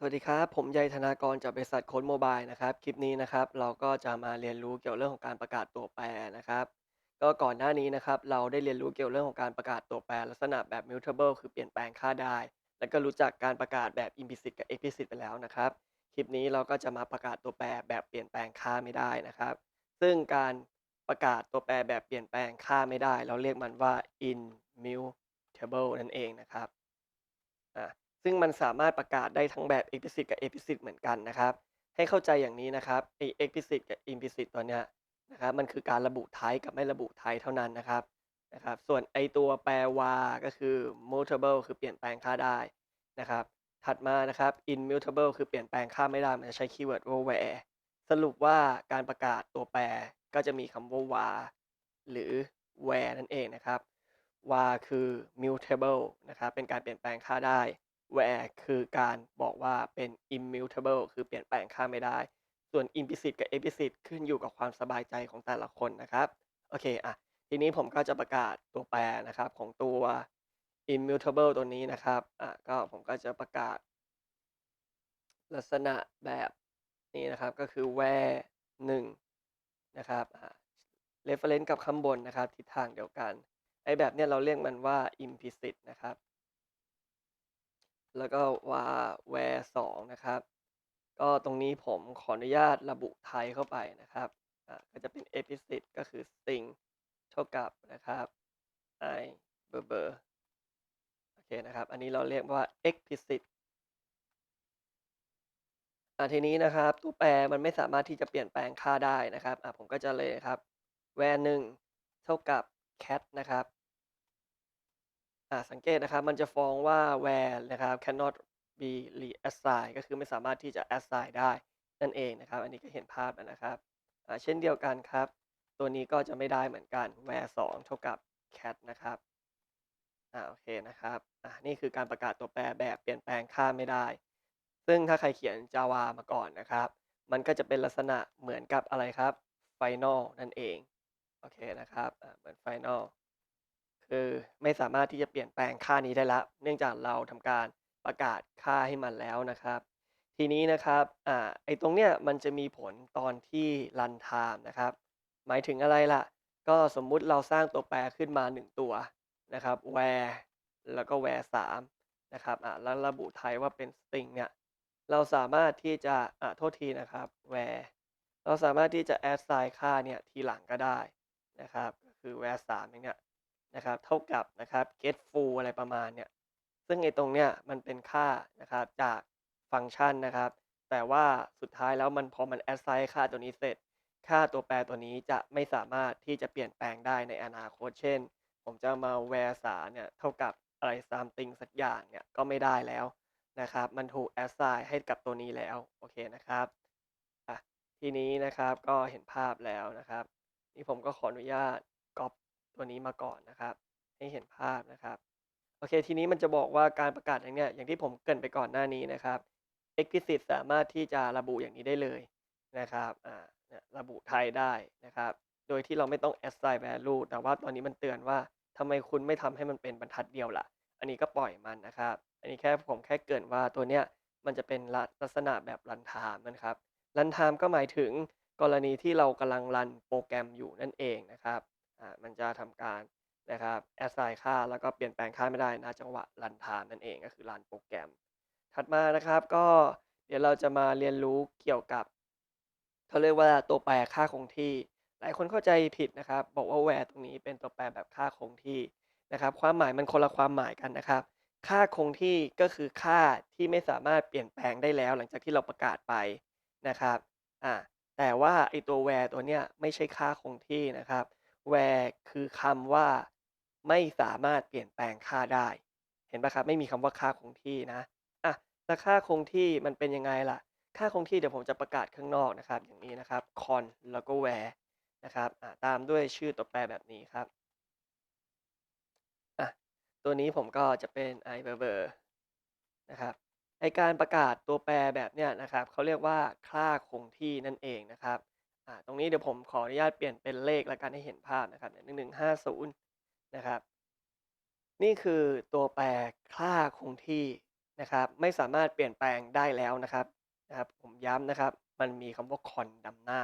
สวัสดีครับ ผมใยธนากรจากบริษัทโค้ดโมบายนะครับ คลิปนี้นะครับ เราก็จะมาเรียนรู้เกี่ยวเรื่องของการประกาศตัวแปรนะครับ ก็ก่อนหน้านี้นะครับ เราได้เรียนรู้เกี่ยวเรื่องของการประกาศตัวแปร ลักษณะแบบ mutable คือเปลี่ยนแปลงค่าได้ แล้วก็รู้จักการประกาศแบบ implicit กับ explicit ไปแล้วนะครับ คลิปนี้เราก็จะมาประกาศตัวแปรแบบเปลี่ยนแปลงค่าไม่ได้นะครับ ซึ่งการประกาศตัวแปรแบบเปลี่ยนแปลงค่าไม่ได้ เราเรียกมันว่า immutable นั่นเองนะครับ ซึ่งมันสามารถประกาศได้ทั้งแบบ explicit กับ implicit เหมือนกันนะครับ ให้เข้าใจอย่างนี้นะครับไอ้ explicit กับ implicit ตัวเนี้ยนะครับมันคือการระบุ type กับไม่ระบุ type เท่านั้นนะครับนะครับ ส่วนไอตัวแปลว่าก็คือ mutable คือเปลี่ยนแปลงค่าได้นะครับ ถัดมานะครับ immutable คือเปลี่ยนแปลงค่าไม่ได้ มันจะใช้คีย์เวิร์ดว่า where สรุปว่าการประกาศตัวแปรก็จะมีคำว่า var หรือ where นั่นเองนะครับ var คือ mutable นะครับ เป็นการเปลี่ยนแปลงค่าได้ where คือการบอกว่าเป็น immutable คือเปลี่ยนแปลงค่าไม่ได้ ส่วน implicit กับ explicit ขึ้นอยู่กับความสบายใจของแต่ละคนนะครับ โอเคอะทีนี้ผมก็จะประกาศตัวแปรนะครับของตัว immutable ตัวนี้นะครับอะก็ผมก็จะประกาศ ลักษณะแบบนี้นะครับก็คือ where 1นะครับอ่า reference กับข้างบนนะครับทิศทางเดียวกันไอ้แบบเนี้ยเราเรียกมันว่า implicit นะครับ แล้วก็ว่า where 2 นะครับ ก็ตรงนี้ผมขออนุญาตระบุไทยเข้าไปนะครับอ่าก็จะเป็น explicit ก็คือ string เท่ากับนะครับ i เบอร์เบอร์โอเคนะครับ อันนี้เราเรียกว่า explicit อ่าทีนี้นะครับตัวแปรมันไม่สามารถที่จะเปลี่ยนแปลงค่าได้นะครับอ่าผมก็จะเลยครับ where 1เท่ากับ cat นะครับ อ่า สังเกตนะครับ มันจะฟ้องว่า where นะครับ cannot be reassigned ก็คือไม่สามารถที่จะ assign ได้นั่นเองนะครับ อันนี้ก็เห็นภาพแล้วนะครับอ่าเช่นเดียวกันครับ ตัวนี้ก็จะไม่ได้เหมือนกัน where 2 เท่ากับ cat นะครับ อ่า โอเคนะครับอ่านี่คือการประกาศตัวแปรแบบเปลี่ยนแปลงค่าไม่ได้ ซึ่งถ้าใครเขียน Java มาก่อนนะครับ มันก็จะเป็นลักษณะเหมือนกับอะไรครับ Final นั่นเอง โอเคนะครับอ่าเหมือน Final คือไม่สามารถที่จะเปลี่ยนแปลงค่านี้ได้ละ เนื่องจากเราทำการประกาศค่าให้มันแล้วนะครับ ทีนี้นะครับอ่าไอ้ตรงเนี้ยมันจะมีผลตอนที่ run time นะครับ หมายถึงอะไรล่ะ ก็สมมุติเราสร้างตัวแปรขึ้นมา 1 ตัวนะครับ where แล้วก็ where 3นะครับอ่าแล้วระบุไทยว่าเป็น string เนี่ยเราสามารถที่จะอ่าโทษทีนะครับ where เราสามารถที่จะ assign ค่าเนี่ยทีหลังก็ได้นะครับ ก็คือ where 3อย่างเนี้ย นะครับเท่ากับนะครับ get full อะไรประมาณเนี่ยซึ่งไอ้ตรงเนี้ยมันเป็นค่านะครับจากฟังก์ชันนะครับ แต่ว่าสุดท้ายแล้วมันพอมัน assign ค่าตัวนี้เสร็จ ค่าตัวแปรตัวนี้จะไม่สามารถที่จะเปลี่ยนแปลงได้ในอนาคตเช่น ผมจะมา where 3เนี่ยเท่ากับอะไร something สักอย่างเนี่ยก็ไม่ได้แล้วนะครับ มันถูก assign ให้กับตัวนี้แล้ว โอเคนะครับอะทีนี้นะครับก็เห็นภาพแล้วนะครับ นี่ผมก็ขออนุญาต ตัวนี้มาก่อนนะครับ ให้เห็นภาพนะครับ โอเค ทีนี้มันจะบอกว่าการประกาศอย่างเนี้ยอย่างที่ผมเกรินไปก่อนหน้านี้นะครับ explicit สามารถที่จะระบุอย่างนี้ได้เลยนะครับอ่าระบุไทยได้นะครับ โดยที่เราไม่ต้อง assign value แต่ว่าตอนนี้มันเตือนว่าทำไมคุณไม่ทำให้มันเป็นบรรทัดเดียวล่ะ อันนี้ก็ปล่อยมันนะครับ อันนี้แค่ผมแค่เกรินว่าตัวเนี้ยมันจะเป็นลักษณะแบบรันไทม์นะครับรันไทม์ก็หมายถึงกรณีที่เรากำลังรันโปรแกรมอยู่นั่นเองนะครับ มันจะทำการนะครับ assign ค่าแล้วก็เปลี่ยนแปลงค่าไม่ได้นะจังหวะรันไทม์นั่นเองก็คือรันโปรแกรม ถัดมานะครับก็เดี๋ยวเราจะมาเรียนรู้เกี่ยวกับเขาเรียกว่าตัวแปรค่าคงที่ หลายคนเข้าใจผิดนะครับ บอกว่า where ตรงนี้เป็นตัวแปรแบบค่าคงที่นะครับ ความหมายมันคนละความหมายกันนะครับ ค่าคงที่ก็คือค่าที่ไม่สามารถเปลี่ยนแปลงได้แล้ว หลังจากที่เราประกาศไปนะครับอ่าแต่ว่าไอตัว where ตัวเนี้ยไม่ใช่ค่าคงที่นะครับ where คือคำว่าไม่สามารถเปลี่ยนแปลงค่าได้ เห็นปะครับ ไม่มีคำว่าค่าคงที่นะอะแล้วค่าคงที่มันเป็นยังไงล่ะ ค่าคงที่เดี๋ยวผมจะประกาศข้างนอกนะครับ อย่างนี้นะครับ con แล้วก็ where นะครับอ่าตามด้วยชื่อตัวแปรแบบนี้ครับอะตัวนี้ผมก็จะเป็น i เบอร์เบอร์นะครับไอการประกาศตัวแปรแบบเนี้ยนะครับเขาเรียกว่าค่าคงที่นั่นเองนะครับ อ่าตรงนี้เดี๋ยวผมขออนุญาตเปลี่ยนเป็นเลขแล้วกันให้เห็นภาพนะครับหนึ่งหนึ่งห้าศูนย์นะครับ นี่คือตัวแปรค่าคงที่นะครับ ไม่สามารถเปลี่ยนแปลงได้แล้วนะครับนะครับ ผมย้ำนะครับ มันมีคำว่า con นำหน้า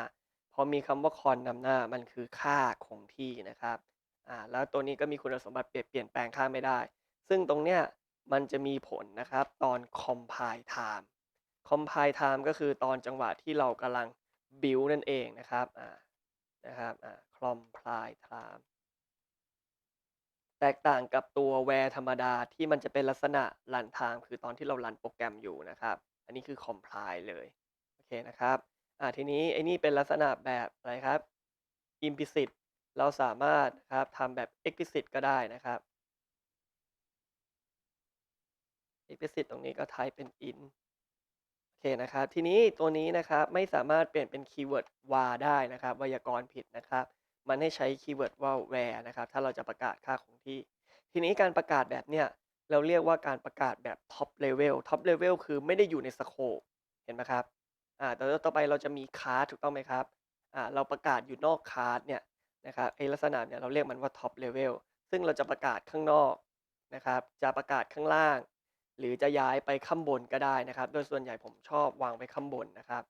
พอมีคำว่า con นำหน้ามันคือค่าคงที่นะครับอ่าแล้วตัวนี้ก็มีคุณสมบัติเปลี่ยนเปลี่ยนแปลงค่าไม่ได้ ซึ่งตรงเนี้ยมันจะมีผลนะครับตอน compile time compile time ก็คือตอนจังหวะที่เรากำลัง build นั่นเองนะครับอ่านะครับอ่า compile time แตกต่างกับตัว where ธรรมดาที่มันจะเป็นลักษณะ run time คือตอนที่เรารันโปรแกรมอยู่นะครับ อันนี้คือ compile เลยโอเคนะครับอ่าทีนี้ไอ้นี่เป็นลักษณะแบบอะไรครับ implicit เราสามารถครับทำแบบ explicit ก็ได้นะครับ explicit ตรงนี้ก็ type เป็น int เคนะครับ ทีนี้ตัวนี้นะครับไม่สามารถเปลี่ยนเป็นคีย์เวิร์ด var ได้นะครับ ไวยากรณ์ผิดนะครับ มันให้ใช้คีย์เวิร์ดว่า where นะครับ ถ้าเราจะประกาศค่าคงที่ ทีนี้การประกาศแบบเนี้ยเราเรียกว่าการประกาศแบบ top level top level คือไม่ได้อยู่ในสโคปเห็นไหมครับอ่าแต่ต่อไปเราจะมีคาร์ถูกต้องไหมครับอ่าเราประกาศอยู่นอกคาร์เนี่ยนะครับไอลักษณะเนี่ยเราเรียกมันว่า top level ซึ่งเราจะประกาศข้างนอกนะครับ จะประกาศข้างล่าง หรือจะย้ายไปข้างบนก็ได้นะครับ โดยส่วนใหญ่ผมชอบวางไว้ข้างบนนะครับ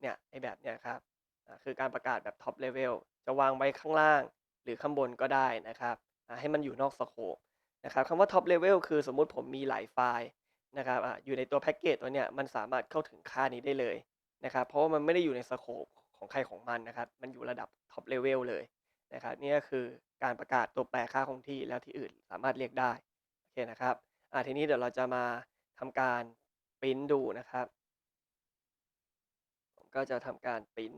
เนี่ยไอแบบเนี้ยครับอ่าคือการประกาศแบบ top level จะวางไว้ข้างล่าง หรือข้างบนก็ได้นะครับอ่าให้มันอยู่นอกสโคปนะครับคำว่า top level คือสมมุติผมมีหลายไฟล์นะครับอ่าอยู่ในตัวแพ็กเกจตัวเนี้ยมันสามารถเข้าถึงค่านี้ได้เลยนะครับ เพราะว่ามันไม่ได้อยู่ในสโคปของใครของมันนะครับ มันอยู่ระดับ top level เลยนะครับ นี่ก็คือการประกาศตัวแปรค่าคงที่แล้วที่อื่นสามารถเรียกได้ โอเคนะครับ อ่าทีนี้เดี๋ยวเราจะมาทำการพรินดูนะครับ ผมก็จะทำการพริน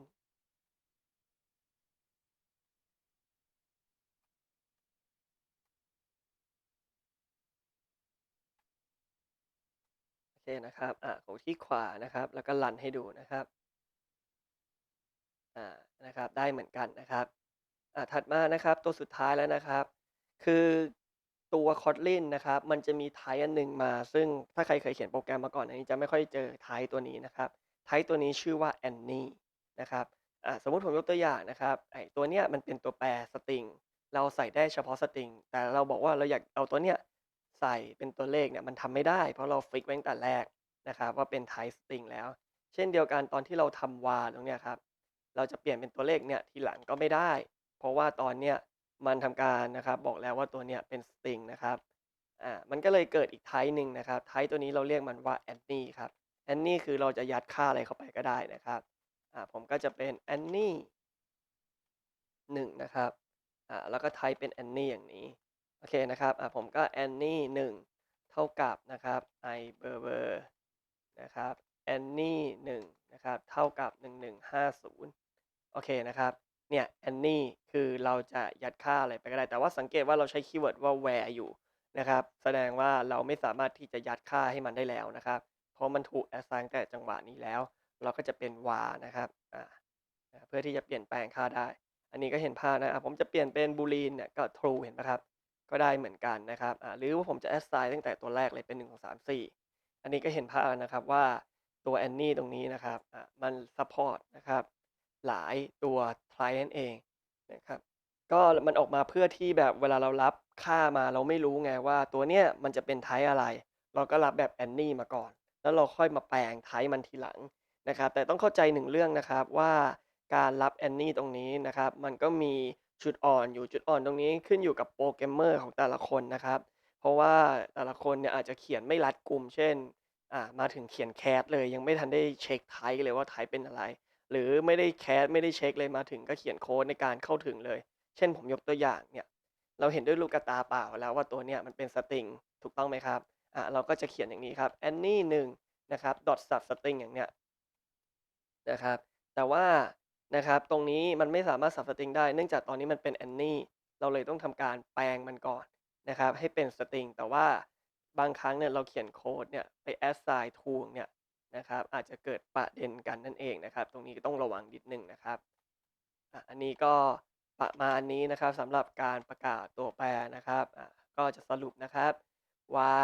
โอเคนะครับอ่ากดที่ขวานะครับ แล้วก็รันให้ดูนะครับอ่านะครับ ได้เหมือนกันนะครับอ่าถัดมานะครับตัวสุดท้ายแล้วนะครับ คือ ตัว Kotlin นะครับ มันจะมี type อันหนึ่งมา ซึ่งถ้าใครเคยเขียนโปรแกรมมาก่อนอันนี้จะไม่ค่อยเจอ type ตัวนี้นะครับ type ตัวนี้ชื่อว่า Any นะครับสมมุติผมยกตัวอย่างนะครับไอตัวเนี้ยมันเป็นตัวแปรสตริงเราใส่ได้เฉพาะสตริงแต่เราบอกว่าเราอยากเอาตัวเนี้ยใส่เป็นตัวเลขเนี่ยมันทำไม่ได้ เพราะเราฟิกไว้ตั้งแต่แรกนะครับว่าเป็น type string แล้ว เช่นเดียวกันตอนที่เราทำ var ตรงเนี้ยครับเราจะเปลี่ยนเป็นตัวเลขเนี่ยทีหลังก็ไม่ได้ เพราะว่าตอนเนี้ย มันทำการนะครับ บอกแล้วว่าตัวเนี้ยเป็นสตริงนะครับอ่ามันก็เลยเกิดอีก type หนึ่งนะครับ type ตัวนี้เราเรียกมันว่า any ครับ any คือเราจะยัดค่าอะไรเข้าไปก็ได้นะครับอ่าผมก็จะเป็น any 1นะครับอ่าแล้วก็ type เป็น any อย่างนี้โอเคนะครับอ่าผมก็ any 1เท่ากับนะครับ i เบอร์เบอร์นะครับ any 1นะครับเท่ากับ1150โอเคนะครับ เนี่ย any คือเราจะยัดค่าอะไรไปก็ได้ แต่ว่าสังเกตว่าเราใช้คีย์เวิร์ดว่า where อยู่นะครับ แสดงว่าเราไม่สามารถที่จะยัดค่าให้มันได้แล้วนะครับ เพราะมันถูก assign ตั้งแต่จังหวะนี้แล้ว เราก็จะเป็น var นะครับอ่าเพื่อที่จะเปลี่ยนแปลงค่าได้ อันนี้ก็เห็นภาพนะอ่าผมจะเปลี่ยนเป็น boolean เนี่ยก็ true เห็นเปล่าครับ ก็ได้เหมือนกันนะครับอ่าหรือว่าผมจะ assign ตั้งแต่ตัวแรกเลยเป็น1 2 3 4 อันนี้ก็เห็นภาพนะครับว่าตัว any ตรงนี้นะครับอ่ามันซัปพอร์ตนะครับ หลายตัว type นั่นเองนะครับก็มันออกมาเพื่อที่แบบเวลาเรารับค่ามาเราไม่รู้ไงว่าตัวเนี้ยมันจะเป็น type อะไร เราก็รับแบบ any มาก่อน แล้วเราค่อยมาแปลง type มันทีหลังนะครับแต่ต้องเข้าใจหนึ่งเรื่องนะครับว่าการรับ any ตรงนี้นะครับมันก็มีจุดอ่อนอยู่จุดอ่อนตรงนี้ขึ้นอยู่กับโปรแกรมเมอร์ของแต่ละคนนะครับเพราะว่าแต่ละคนเนี่ยอาจจะเขียนไม่รัดกลุ่มเช่นอ่ามาถึงเขียน cat เลยยังไม่ทันได้เช็ก type เลยว่า type เป็นอะไร หรือไม่ได้ cat ไม่ได้เช็กเลยมาถึงก็เขียนโค้ดในการเข้าถึงเลย เช่นผมยกตัวอย่างเนี่ย เราเห็นด้วยลูกกระตาเปล่าแล้วว่าตัวเนี้ยมันเป็นสตริงถูกต้องไหมครับอ่าเราก็จะเขียนอย่างนี้ครับ any 1นะครับ dot sub string อย่างเนี้ยนะครับ แต่ว่านะครับตรงนี้มันไม่สามารถ sub string ได้เนื่องจากตอนนี้มันเป็น any เราเลยต้องทำการแปลงมันก่อนนะครับ ให้เป็นสตริงแต่ว่าบางครั้งเนี่ยเราเขียนโค้ดเนี่ยไป assign to เนี่ย นะครับ อาจจะเกิดประเด็นกันนั่นเองนะครับ ตรงนี้ต้องระวังนิดนึงนะครับอันนี้ก็ประมาณนี้นะครับสำหรับการประกาศตัวแปรนะครับก็จะสรุปนะครับว่า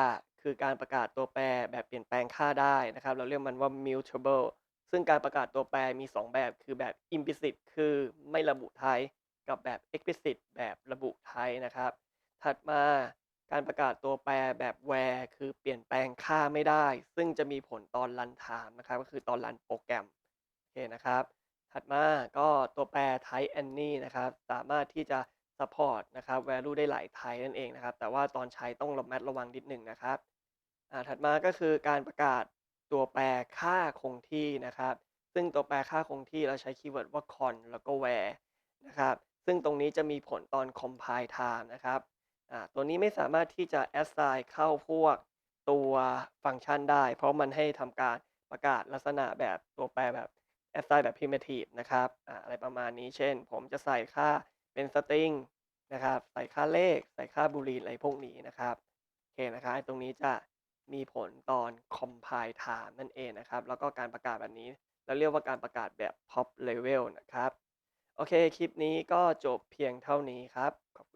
คือการประกาศตัวแปรแบบเปลี่ยนแปลงค่าได้นะครับ เราเรียกมันว่า mutable ซึ่งการประกาศตัวแปรมี 2 แบบคือแบบ implicit คือไม่ระบุ type กับแบบ explicit แบบระบุ type นะครับ ถัดมา การประกาศตัวแปรแบบ where คือเปลี่ยนแปลงค่าไม่ได้ ซึ่งจะมีผลตอน run time นะครับ ก็คือตอนรันโปรแกรมโอเคนะครับ ถัดมาก็ตัวแปร type any นะครับ สามารถที่จะ support นะครับ value ได้หลาย type นั่นเองนะครับ แต่ว่าตอนใช้ต้องระมัดระวังนิดหนึ่งนะครับถัดมาก็คือการประกาศตัวแปรค่าคงที่นะครับ ซึ่งตัวแปรค่าคงที่เราใช้คีย์เวิร์ดว่า con แล้วก็ where นะครับ ซึ่งตรงนี้จะมีผลตอน compile time นะครับ อ่า ตัวนี้ไม่สามารถที่จะ assign เข้าพวกตัวฟังก์ชันได้ เพราะมันให้ทำการประกาศลักษณะแบบตัวแปรแบบ assign แบบ primitive นะครับ อ่า อะไรประมาณนี้ เช่น ผมจะใส่ค่าเป็นสตริงนะครับ ใส่ค่าเลข ใส่ค่า boolean อะไรพวกนี้นะครับ โอเคนะครับ ตรงนี้จะมีผลตอน compile time นั่นเองนะครับ แล้วก็การประกาศแบบนี้ เราเรียกว่าการประกาศแบบ top level นะครับ โอเค คลิปนี้ก็จบเพียงเท่านี้ครับ ขอบ